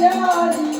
Yeah.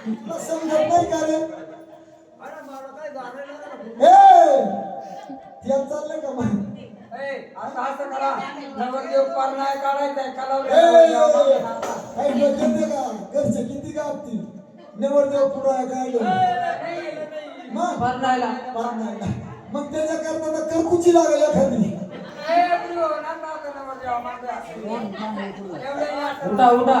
समजत नाही का रे तेल चाललंय का मग असं असं करा नवरदेव पार नाही काढायचंय ए, घरचे किती गावतील नवरदेव मग भरणायला पार मग त्याच्या करताना करकुची लागेल एखादी उठा उठा.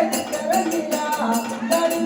गाडी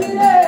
রে